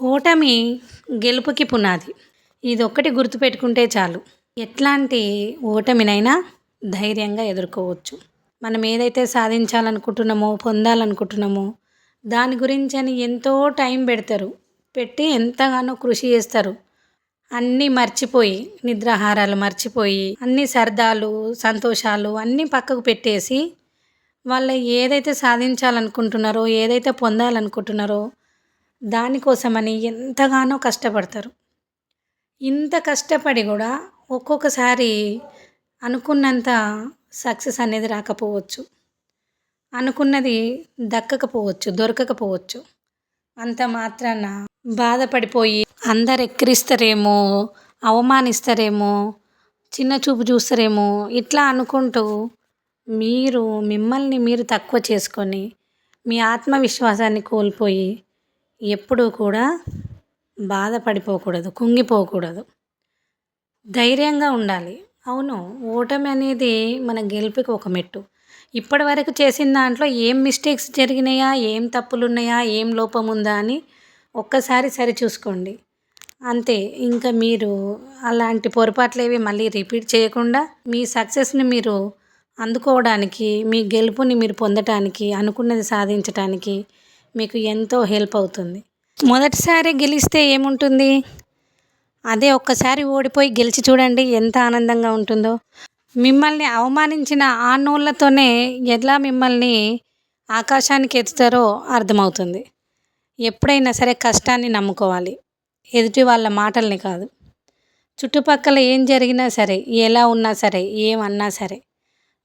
ఓటమి గెలుపుకి పునాది. ఇది ఒక్కటి గుర్తుపెట్టుకుంటే చాలు. ఎట్లాంటి ఓటమినైనా ధైర్యంగా ఎదుర్కోవచ్చు. మనం ఏదైతే సాధించాలనుకుంటున్నామో పొందాలనుకుంటున్నామో దాని గురించి అని ఎంతో టైం పెడతారు. పెట్టి ఎంతగానో కృషి చేస్తారు. అన్నీ మర్చిపోయి నిద్రాహారాలు మర్చిపోయి అన్ని సరదాలు సంతోషాలు అన్నీ పక్కకు పెట్టేసి వాళ్ళు ఏదైతే సాధించాలనుకుంటున్నారో ఏదైతే పొందాలనుకుంటున్నారో దానికోసమని ఎంతగానో కష్టపడతారు. ఇంత కష్టపడి కూడా ఒక్కొక్కసారి అనుకున్నంత సక్సెస్ అనేది రాకపోవచ్చు. అనుకున్నది దక్కకపోవచ్చు దొరకకపోవచ్చు. అంత మాత్రాన బాధపడిపోయి అందరు ఎక్కిరిస్తారేమో అవమానిస్తారేమో చిన్న చూపు చూస్తారేమో ఇట్లా అనుకుంటూ మీరు మిమ్మల్ని మీరు తక్కువ చేసుకొని మీ ఆత్మవిశ్వాసాన్ని కోల్పోయి ఎప్పుడూ కూడా బాధపడిపోకూడదు కుంగిపోకూడదు. ధైర్యంగా ఉండాలి. అవును ఓటమి అనేది మన గెలుపుకి ఒక మెట్టు. ఇప్పటివరకు చేసిన దాంట్లో ఏం మిస్టేక్స్ జరిగినాయా ఏం తప్పులు ఉన్నాయా ఏం లోపం ఉందా అని ఒక్కసారి సరి చూసుకోండి. అంతే ఇంకా మీరు అలాంటి పొరపాట్లు ఏవి మళ్ళీ రిపీట్ చేయకుండా మీ సక్సెస్ని మీరు అందుకోవడానికి మీ గెలుపుని మీరు పొందటానికి అనుకున్నది సాధించటానికి మీకు ఎంతో హెల్ప్ అవుతుంది. మొదటిసారి గెలిస్తే ఏముంటుంది? అదే ఒక్కసారి ఓడిపోయి గెలిచి చూడండి ఎంత ఆనందంగా ఉంటుందో. మిమ్మల్ని అవమానించిన ఆ నోళ్ళతోనే ఎలా మిమ్మల్ని ఆకాశానికి ఎత్తుతారో అర్థమవుతుంది. ఎప్పుడైనా సరే కష్టాన్ని నమ్ముకోవాలి. ఎదుటి వాళ్ళ మాటల్ని కాదు. చుట్టుపక్కల ఏం జరిగినా సరే ఎలా ఉన్నా సరే ఏమన్నా సరే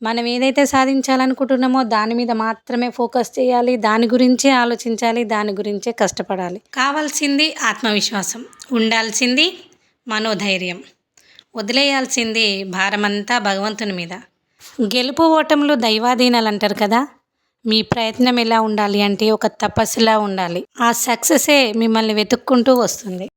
మనం ఏదైతే సాధించాలనుకుంటున్నామో దాని మీద మాత్రమే ఫోకస్ చేయాలి దాని గురించే ఆలోచించాలి దాని గురించే కష్టపడాలి. కావాల్సింది ఆత్మవిశ్వాసం ఉండాల్సింది మనోధైర్యం. వదిలేయాల్సింది భారమంతా భగవంతుని మీద. గెలుపు ఓటములు దైవాధీనాలు అంటారు కదా? మీ ప్రయత్నం ఎలా ఉండాలి అంటే ఒక తపస్సులా ఉండాలి. ఆ సక్సెసే మిమ్మల్ని వెతుక్కుంటూ వస్తుంది.